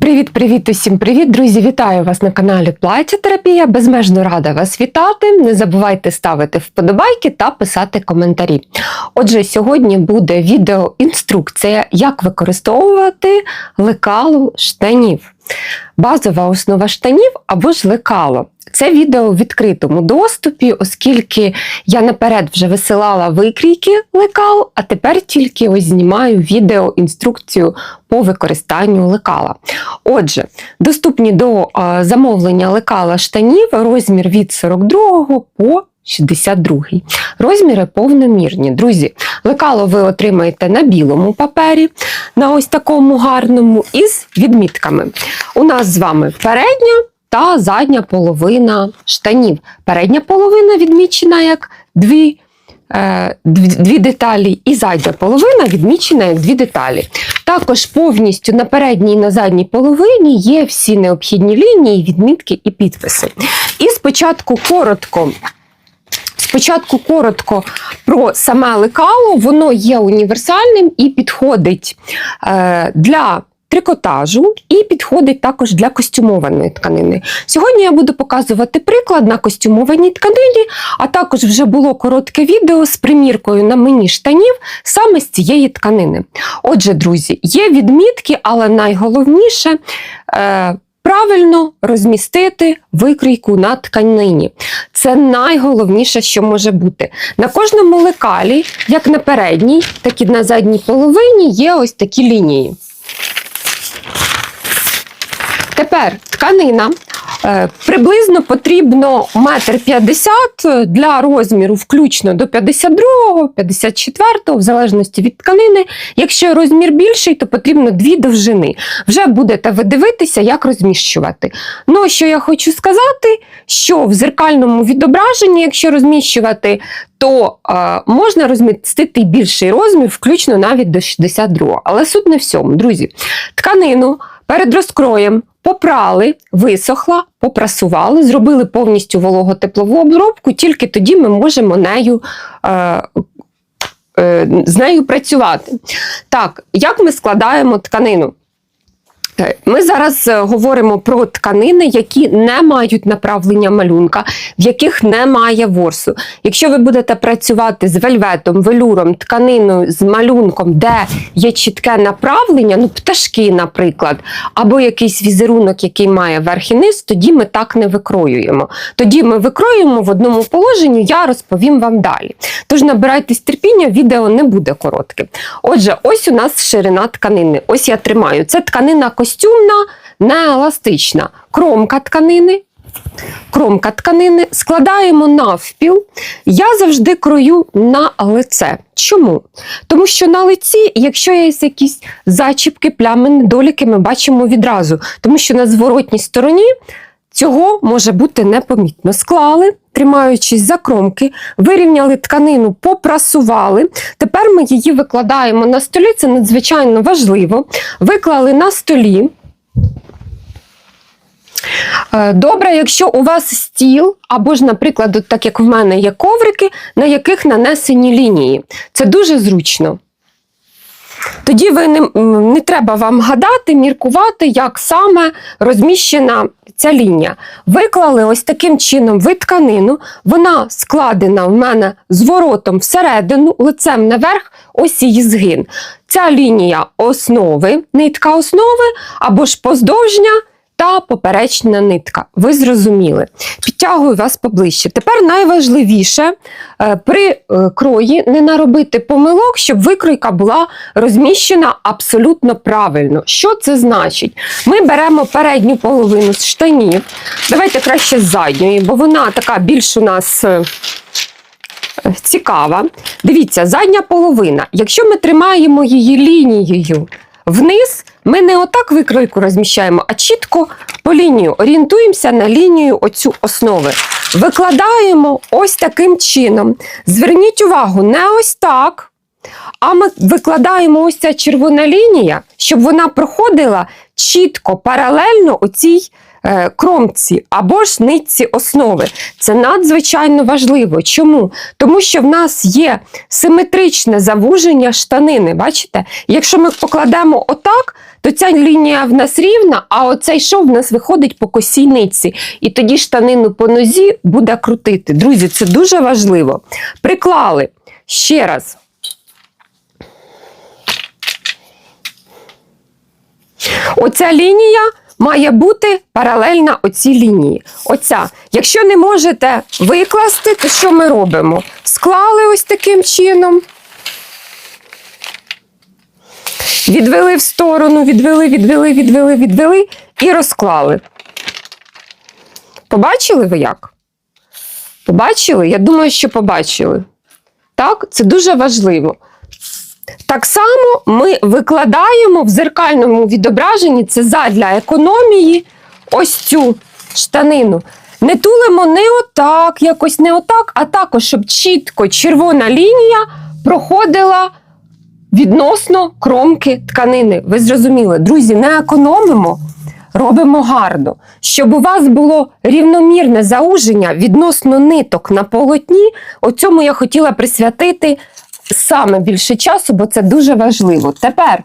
Привіт-привіт усім привіт, друзі! Вітаю вас на каналі Плаття Терапія. Безмежно рада вас вітати. Не забувайте ставити вподобайки та писати коментарі. Отже, сьогодні буде відеоінструкція, як використовувати лекалу штанів. Базова основа штанів або ж лекало. Це відео у відкритому доступі, оскільки я наперед вже висилала викрійки лекал, а тепер тільки ось знімаю відео інструкцію по використанню лекала. Отже, доступні до замовлення лекала штанів розмір від 42 по 62. Розміри повномірні. Друзі, лекало ви отримаєте на білому папері, на ось такому гарному, із відмітками. У нас з вами передня та задня половина штанів. Передня половина відмічена як дві. е, Дві деталі і задня половина відмічена як дві деталі. Також повністю на передній і на задній половині є всі необхідні лінії, відмітки і підписи. І спочатку коротко. Спочатку коротко про саме лекало, воно є універсальним і підходить е, для трикотажу і підходить також для костюмованої тканини. Сьогодні я буду показувати приклад на костюмованій тканині, а також вже було коротке відео з приміркою на мені штанів саме з цієї тканини. Отже, друзі, є відмітки, але найголовніше. Правильно розмістити викрійку на тканині. Це найголовніше, що може бути. На кожному лекалі, як на передній, так і на задній половині, є ось такі лінії. Тепер тканина. Е, Приблизно потрібно 1,50 м для розміру, включно до 52-го, 54-го, в залежності від тканини. Якщо розмір більший, то потрібно дві довжини. Вже будете ви дивитися, як розміщувати. Ну, що я хочу сказати, що в зеркальному відображенні, якщо розміщувати, то е, можна розмістити більший розмір, включно навіть до 62-го. Але суть не в всьому, друзі. Тканину перед розкроєм попрали, висохла, попрасували, зробили повністю вологотеплову обробку, тільки тоді ми можемо нею. Е, е, з нею працювати. Так, як ми складаємо тканину? Е, Ми зараз е, говоримо про тканини, які не мають направлення малюнка, в яких немає ворсу. Якщо ви будете працювати з вельветом, велюром, тканиною з малюнком, де є чітке направлення, ну пташки, наприклад, або якийсь візерунок, який має верх і низ, тоді ми так не викроюємо. Тоді ми викроюємо в одному положенні, я розповім вам далі. Тож набирайтесь терпіння, відео не буде коротке. Отже, ось у нас ширина тканини. Ось я тримаю. Це тканина костюмна, не еластична. Кромка тканини. Кромка тканини складаємо навпіл. Я завжди крою на лице. Чому? Тому що на лиці, якщо є якісь зачіпки, плями, недоліки, ми бачимо відразу. Тому що на зворотній стороні цього може бути непомітно. Склали, тримаючись за кромки, вирівняли тканину, попрасували. Тепер ми її викладаємо на столі, це надзвичайно важливо. Виклали на столі. Е, Добре, якщо у вас стіл, або ж, наприклад, так як в мене є коврики, на яких нанесені лінії. Це дуже зручно. Тоді ви не, не треба вам гадати, міркувати, як саме розміщена ця лінія. Виклали ось таким чином ви тканину, вона складена в мене зворотом всередину, лицем наверх, ось її згин. Ця лінія основи, нитка основи або ж поздовжня та поперечна нитка. Ви зрозуміли. Підтягую вас поближче. Тепер найважливіше е, при е, крої не наробити помилок, щоб викройка була розміщена абсолютно правильно. Що це значить? Ми беремо передню половину з штанів. Давайте краще з задньої, бо вона така більш у нас. е, Цікава. Дивіться, задня половина. Якщо ми тримаємо її лінією вниз, ми не отак викройку розміщаємо, а чітко по лінію орієнтуємося на лінію оцю основи. Викладаємо ось таким чином. Зверніть увагу, не ось так. А ми викладаємо ось ця червона лінія, щоб вона проходила чітко, паралельно оцій е, кромці або ж нитці основи. Це надзвичайно важливо. Чому? Тому що в нас є симетричне завуження штанини. Бачите? Якщо ми покладемо отак, то ця лінія в нас рівна, а оцей шов в нас виходить по косій нитці. І тоді штанину по нозі буде крутити. Друзі, це дуже важливо. Приклали ще раз. Оця лінія має бути паралельна оцій лінії. Оця. Якщо не можете викласти, то що ми робимо? Склали ось таким чином. Відвели в сторону, відвели, відвели, відвели, відвели і розклали. Побачили ви як? Побачили? Я думаю, що побачили. Так, це дуже важливо. Так само ми викладаємо в зеркальному відображенні це задля економії ось цю штанину. Не тулимо не отак, якось не отак, а також, щоб чітко червона лінія проходила відносно кромки тканини. Ви зрозуміли, друзі, не економимо, робимо гарно. Щоб у вас було рівномірне зауження відносно ниток на полотні, оцьому я хотіла присвятити саме більше часу, бо це дуже важливо. Тепер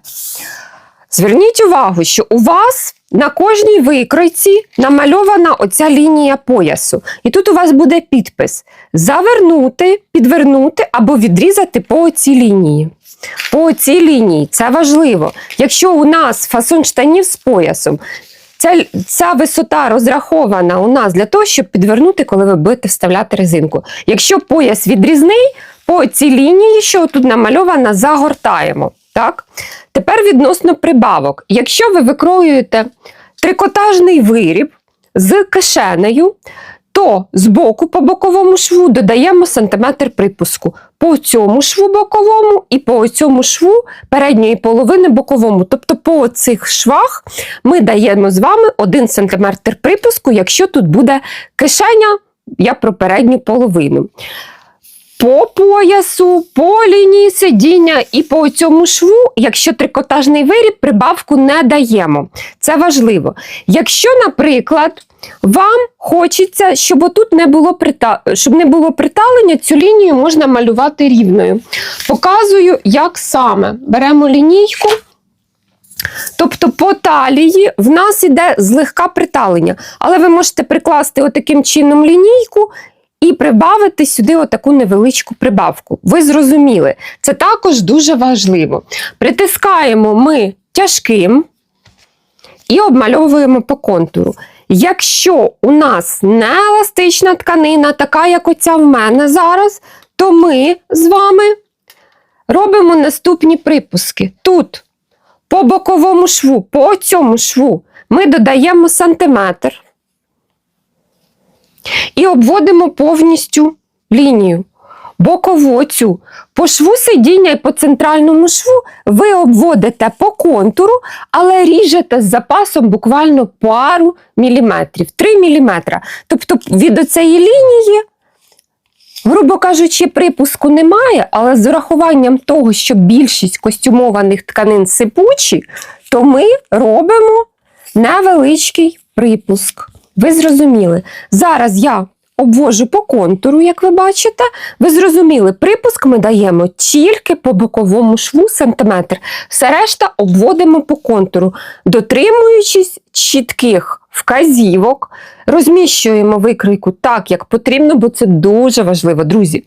зверніть увагу, що у вас на кожній викройці намальована оця лінія поясу. І тут у вас буде підпис: завернути, підвернути або відрізати по цій лінії. По цій лінії це важливо. Якщо у нас фасон штанів з поясом, Ця, ця висота розрахована у нас для того, щоб підвернути, коли ви будете вставляти резинку. Якщо пояс відрізний, по цій лінії, що тут намальована, загортаємо. Так? Тепер відносно прибавок. Якщо ви викроюєте трикотажний виріб з кишенею, то з боку по боковому шву додаємо сантиметр припуску. По цьому шву боковому і по цьому шву передньої половини боковому. Тобто по цих швах ми даємо з вами 1 см припуску, якщо тут буде кишеня, я про передню половину. По поясу, по лінії сидіння і по цьому шву, якщо трикотажний виріб, прибавку не даємо. Це важливо. Якщо, наприклад, вам хочеться, щоб отут не було прита... щоб не було приталення, цю лінію можна малювати рівною. Показую, як саме. Беремо лінійку. Тобто по талії в нас іде злегка приталення, але ви можете прикласти отаким чином лінійку і прибавити сюди отаку невеличку прибавку. Ви зрозуміли, це також дуже важливо. Притискаємо ми тяжким і обмальовуємо по контуру. Якщо у нас не еластична тканина, така як оця в мене зараз, то ми з вами робимо наступні припуски. Тут по боковому шву, по цьому шву ми додаємо сантиметр і обводимо повністю лінію. Бокову цю. По шву сидіння і по центральному шву ви обводите по контуру, але ріжете з запасом буквально пару міліметрів, 3 міліметра. Тобто від оцеї лінії, грубо кажучи, припуску немає, але з урахуванням того, що більшість костюмованих тканин сипучі, то ми робимо невеличкий припуск. Ви зрозуміли? Зараз я обвожу по контуру, як ви бачите. Ви зрозуміли, припуск ми даємо тільки по боковому шву сантиметр. Все решта обводимо по контуру, дотримуючись чітких вказівок, розміщуємо викройку так, як потрібно, бо це дуже важливо, друзі.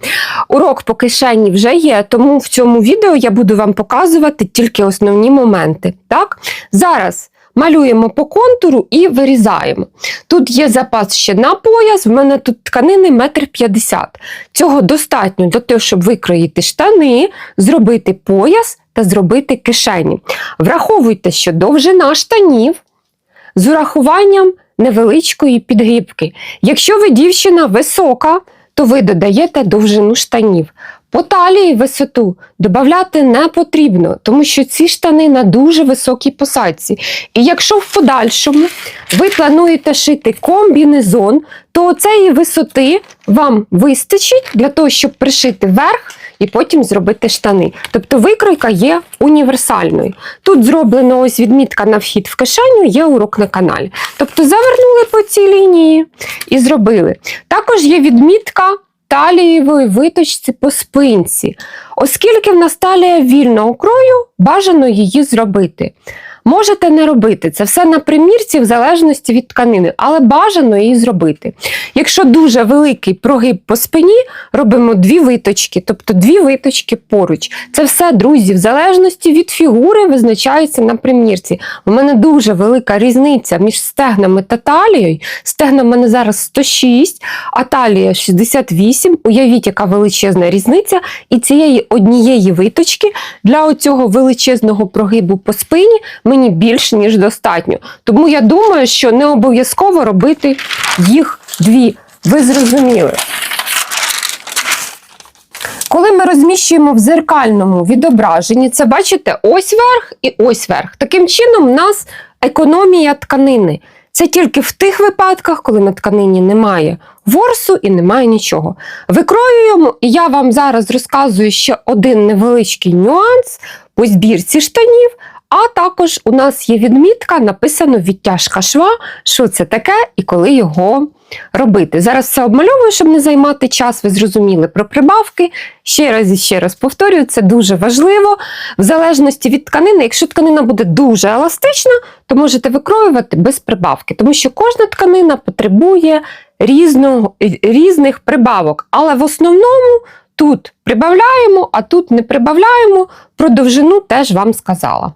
Урок по кишені вже є, тому в цьому відео я буду вам показувати тільки основні моменти. Так? Зараз. Малюємо по контуру і вирізаємо. Тут є запас ще на пояс, в мене тут тканини 1,50 м. Цього достатньо для того, щоб викроїти штани, зробити пояс та зробити кишені. Враховуйте, що довжина штанів з урахуванням невеличкої підгибки. Якщо ви дівчина висока, то ви додаєте довжину штанів. По талії висоту додати не потрібно, тому що ці штани на дуже високій посадці. І якщо в подальшому ви плануєте шити комбінезон, то цієї висоти вам вистачить для того, щоб пришити верх і потім зробити штани. Тобто викройка є універсальною. Тут зроблено ось відмітка на вхід в кишеню, є урок на каналі. Тобто завернули по цій лінії і зробили. Також є відмітка талієвої виточці по спинці. Оскільки в нас талія вільного крою, бажано її зробити. Можете не робити це все на примірці в залежності від тканини, але бажано її зробити. Якщо дуже великий прогиб по спині, робимо дві виточки, тобто дві виточки поруч. Це все, друзі, в залежності від фігури визначається на примірці. У мене дуже велика різниця між стегнами та талією. Стегна в мене зараз 106, а талія 68. Уявіть, яка величезна різниця. І цієї однієї виточки для оцього величезного прогибу по спині мені більше, ніж достатньо. Тому я думаю, що не обов'язково робити їх дві. Ви зрозуміли. Коли ми розміщуємо в зеркальному відображенні, це бачите ось верх і ось верх. Таким чином, у нас економія тканини. Це тільки в тих випадках, коли на тканині немає ворсу і немає нічого. Викроюємо, і я вам зараз розказую ще один невеличкий нюанс по збірці штанів. А також у нас є відмітка, написано відтяжка шва, що це таке і коли його робити. Зараз все обмальовую, щоб не займати час. Ви зрозуміли про прибавки. Ще раз і ще раз повторюю, це дуже важливо. В залежності від тканини, якщо тканина буде дуже еластична, то можете викроювати без прибавки, тому що кожна тканина потребує різного, різних прибавок. Але в основному тут прибавляємо, а тут не прибавляємо. Про довжину теж вам сказала.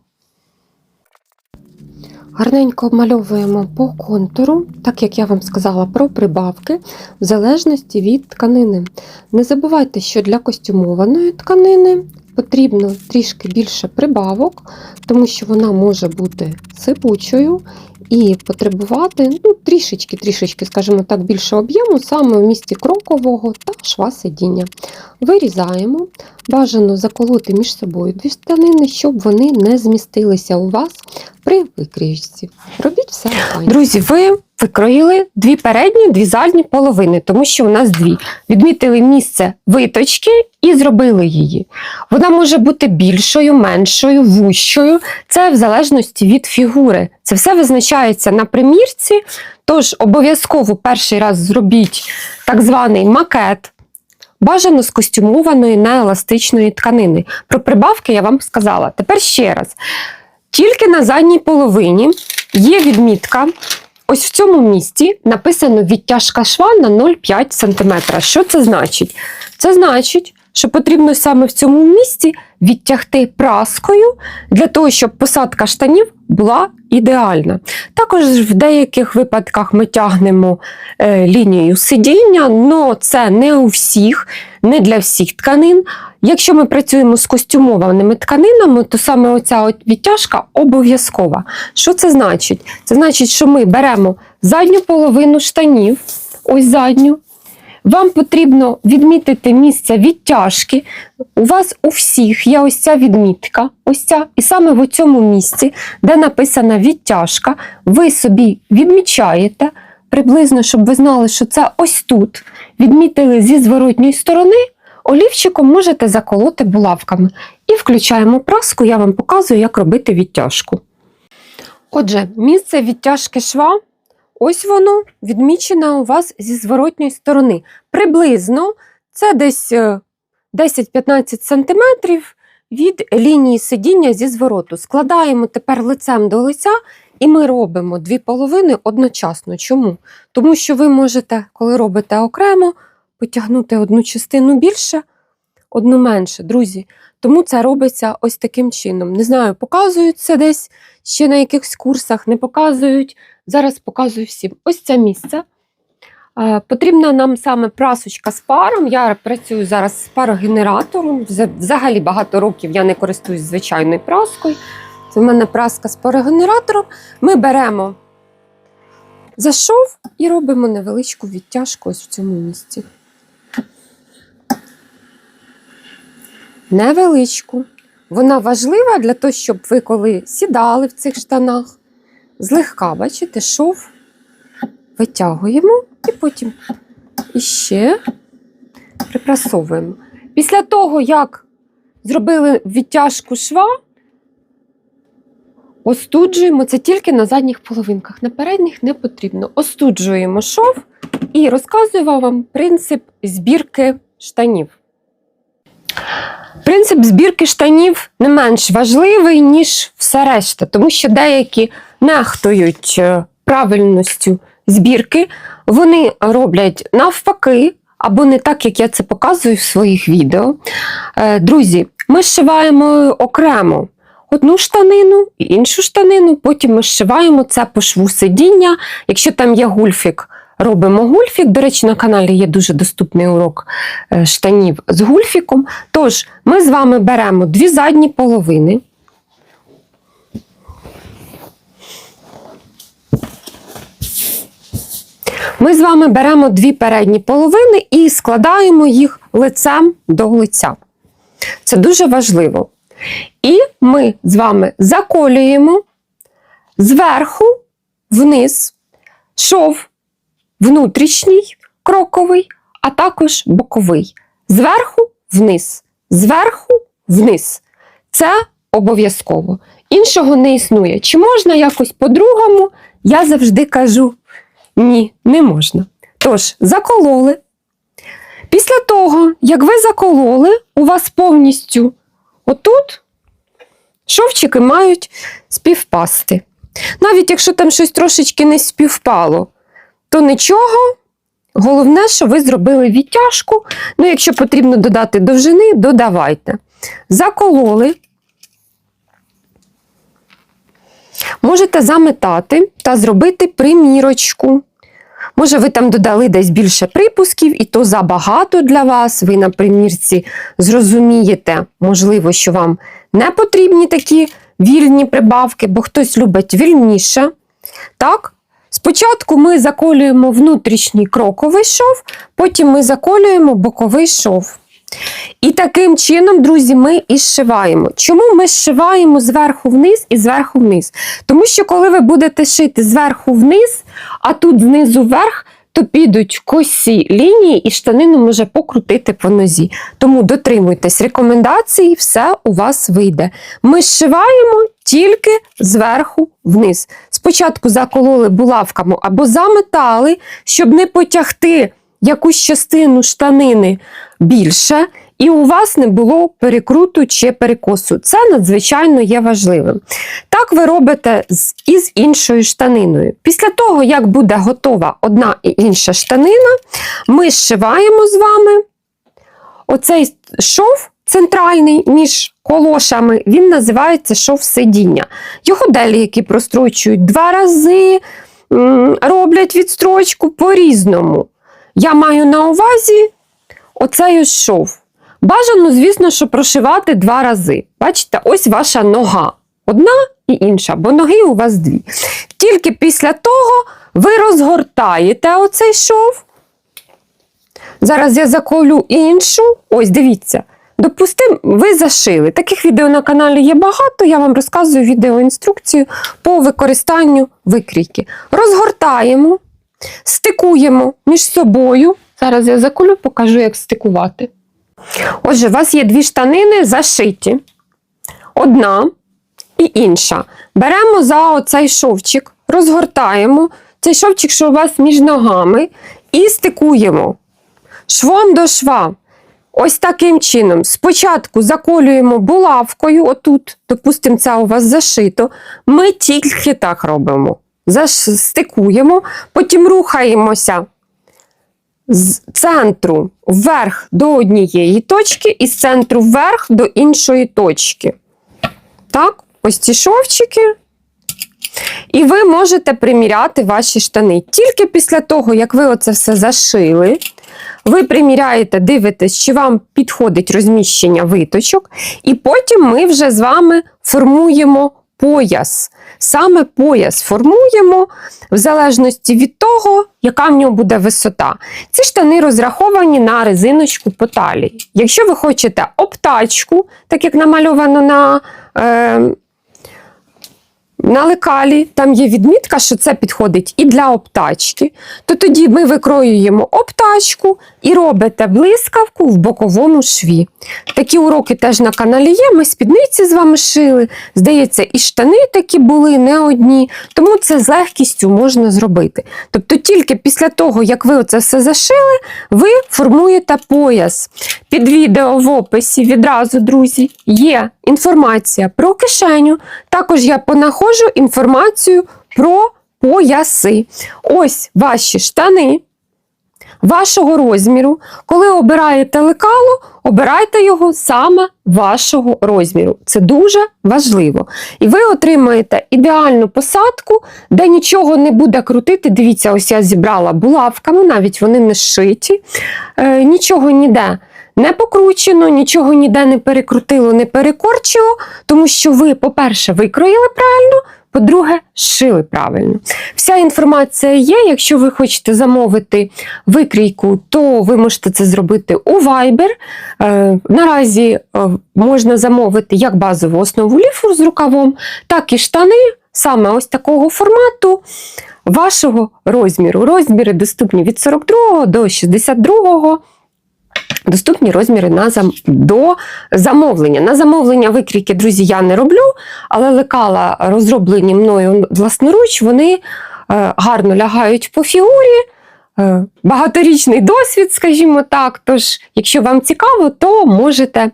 Гарненько обмальовуємо по контуру, так як я вам сказала про прибавки, в залежності від тканини. Не забувайте, що для костюмованої тканини потрібно трішки більше прибавок, тому що вона може бути сипучою і потребувати ну, трішечки-трішечки, скажімо так, більше об'єму саме в місці крокового та шва сидіння. Вирізаємо, бажано заколоти між собою дві тканини, щоб вони не змістилися у вас при викрійці. Робіть все охайно. Друзі, ви викроїли дві передні, дві задні половини, тому що у нас дві. Відмітили місце виточки і зробили її. Вона може бути більшою, меншою, вущою. Це в залежності від фігури. Це все визначається на примірці. Тож обов'язково перший раз зробіть так званий макет. Бажано з костюмованої нееластичної тканини. Про прибавки я вам сказала. Тепер ще раз. Тільки на задній половині є відмітка. Ось в цьому місці написано відтяжка шва на 0,5 см. Що це значить? Це значить, що потрібно саме в цьому місці відтягти праскою для того, щоб посадка штанів була ідеальна. Також в деяких випадках ми тягнемо е, лінію сидіння, але це не у всіх, не для всіх тканин. Якщо ми працюємо з костюмованими тканинами, то саме оця відтяжка обов'язкова. Що це значить? Це значить, що ми беремо задню половину штанів, ось задню. Вам потрібно відмітити місце відтяжки. У вас у всіх є ось ця відмітка, ось ця, і саме в цьому місці, де написана відтяжка, ви собі відмічаєте приблизно, щоб ви знали, що це ось тут. Відмітили зі зворотньої сторони, олівчиком можете заколоти булавками. І включаємо праску, я вам показую, як робити відтяжку. Отже, місце відтяжки шва. Ось воно відмічено у вас зі зворотньої сторони. Приблизно це десь е, 10-15 см від лінії сидіння зі звороту. Складаємо тепер лицем до лиця, і ми робимо дві половини одночасно. Чому? Тому що ви можете, коли робите окремо, потягнути одну частину більше, одну менше, друзі. Тому це робиться ось таким чином. Не знаю, показують це десь ще на якихось курсах, не показують. Зараз показую всім. Ось це місце. Е, Потрібна нам саме прасочка з паром. Я працюю зараз з парогенератором. Взагалі багато років я не користуюсь звичайною праскою. Це в мене праска з парогенератором. Ми беремо за шов і робимо невеличку відтяжку ось в цьому місці. Невеличку. Вона важлива для того, щоб ви, коли сідали в цих штанах, злегка, бачите, шов витягуємо і потім іще припрасовуємо. Після того, як зробили відтяжку шва, остуджуємо це тільки на задніх половинках. На передніх не потрібно. Остуджуємо шов і розказую вам принцип збірки штанів. Принцип збірки штанів не менш важливий, ніж все решта, тому що деякі нехтують е, правильністю збірки, вони роблять навпаки, або не так, як я це показую в своїх відео. Е, Друзі, ми зшиваємо окремо одну штанину і іншу штанину, потім ми зшиваємо це по шву сидіння. Якщо там є гульфік, робимо гульфік. До речі, на каналі є дуже доступний урок е, штанів з гульфіком. Тож, ми з вами беремо дві задні половини. Ми з вами беремо дві передні половини і складаємо їх лицем до лиця. Це дуже важливо. І ми з вами заколюємо зверху вниз шов внутрішній кроковий, а також боковий. Зверху вниз, зверху вниз. Це обов'язково. Іншого не існує. Чи можна якось по-другому? Я завжди кажу ні, не можна. Тож, закололи. Після того, як ви закололи, у вас повністю отут шовчики мають співпасти. Навіть якщо там щось трошечки не співпало, то нічого. Головне, що ви зробили відтяжку. Ну, якщо потрібно додати довжини, додавайте. Закололи. Можете заметати та зробити примірочку. Може, ви там додали десь більше припусків, і то забагато для вас. Ви на примірці зрозумієте, можливо, що вам не потрібні такі вільні прибавки, бо хтось любить вільніше. Так? Спочатку ми заколюємо внутрішній кроковий шов, потім ми заколюємо боковий шов. І таким чином, друзі, ми і зшиваємо. Чому ми зшиваємо зверху вниз і зверху вниз? Тому що, коли ви будете шити зверху вниз, а тут знизу вверх, то підуть косі лінії і штанину може покрутити по нозі. Тому дотримуйтесь рекомендацій, все у вас вийде. Ми зшиваємо тільки зверху вниз. Спочатку закололи булавками або заметали, щоб не потягти якусь частину штанини більше, і у вас не було перекруту чи перекосу. Це надзвичайно є важливим. Так ви робите з, із іншою штаниною. Після того, як буде готова одна і інша штанина, ми зшиваємо з вами оцей шов центральний між колошами, він називається шов сидіння. Його деякі прострочують два рази, роблять відстрочку по-різному. Я маю на увазі оцей шов. Бажано, звісно, що прошивати два рази. Бачите, ось ваша нога. Одна і інша, бо ноги у вас дві. Тільки після того ви розгортаєте оцей шов. Зараз я заколю іншу. Ось, дивіться. Допустимо, ви зашили. Таких відео на каналі є багато. Я вам розказую відеоінструкцію по використанню викрійки. Розгортаємо, стикуємо між собою. Зараз я заколю, покажу, як стикувати. Отже, у вас є дві штанини зашиті. Одна і інша. Беремо за оцей шовчик, розгортаємо цей шовчик, що у вас між ногами, і стикуємо швом до шва. Ось таким чином. Спочатку заколюємо булавкою, отут, допустимо, це у вас зашито. Ми тільки так робимо. Заш- Стикуємо, потім рухаємося з центру вверх до однієї точки і з центру вверх до іншої точки. Так, ось ці шовчики. І ви можете приміряти ваші штани. Тільки після того, як ви оце все зашили, ви приміряєте, дивитесь, чи вам підходить розміщення виточок, і потім ми вже з вами формуємо пояс. Саме пояс формуємо в залежності від того, яка в нього буде висота. Ці штани розраховані на резиночку по талії. Якщо ви хочете обтачку, так як намальовано на е, на лекалі там є відмітка, що це підходить і для обтачки, то тоді ми викроюємо обтачку і робите блискавку в боковому шві. Такі уроки теж на каналі є. Ми спідниці з вами шили. Здається, і штани такі були не одні, тому це з легкістю можна зробити. Тобто, тільки після того, як ви оце все зашили, ви формуєте пояс. Під відео в описі відразу, друзі, є інформація про кишеню. Також я понаходжу інформацію про пояси. Ось ваші штани. Вашого розміру, коли обираєте лекало, обирайте його саме вашого розміру. Це дуже важливо. І ви отримаєте ідеальну посадку, де нічого не буде крутити. Дивіться, ось я зібрала булавками, навіть вони не зшиті, е, нічого ніде не покручено, нічого ніде не перекрутило, не перекорчило, тому що ви, по-перше, викроїли правильно. По-друге, шили правильно. Вся інформація є. Якщо ви хочете замовити викрійку, то ви можете це зробити у Viber. Е, наразі е, можна замовити як базову основу ліфу з рукавом, так і штани саме ось такого формату вашого розміру. Розміри доступні від 42 до 62. Доступні розміри на зам... до замовлення. На замовлення викрійки, друзі, я не роблю, але лекала, розроблені мною власноруч, вони е, гарно лягають по фігурі. Е, багаторічний досвід, скажімо так. Тож, якщо вам цікаво, то можете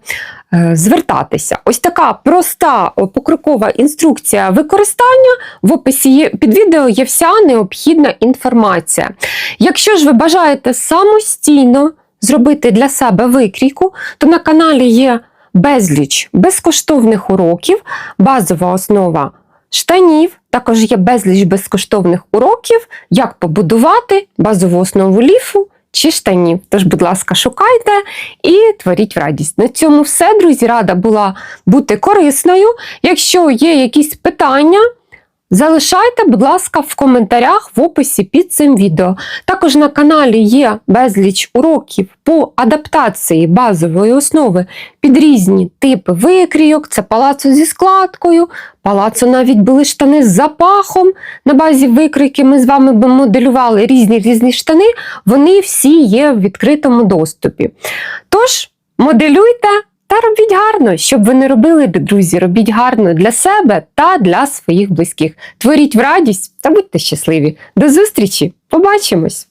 е, звертатися. Ось така проста покрокова інструкція використання. В описі під відео є вся необхідна інформація. Якщо ж ви бажаєте самостійно зробити для себе викрійку, то на каналі є безліч безкоштовних уроків, базова основа штанів. Також є безліч безкоштовних уроків, як побудувати базову основу ліфу чи штанів. Тож, будь ласка, шукайте і творіть в радість. На цьому все, друзі. Рада була бути корисною. Якщо є якісь питання, Залишайте, будь ласка, в коментарях в описі під цим відео. Також на каналі є безліч уроків по адаптації базової основи під різні типи викрійок. Це палацо зі складкою, палацо навіть були штани з запахом. На базі викрійки ми з вами б моделювали різні різні штани. Вони всі є в відкритому доступі. Тож, моделюйте. Та робіть гарно, щоб ви не робили, друзі, робіть гарно для себе та для своїх близьких. Творіть в радість та будьте щасливі. До зустрічі! Побачимось!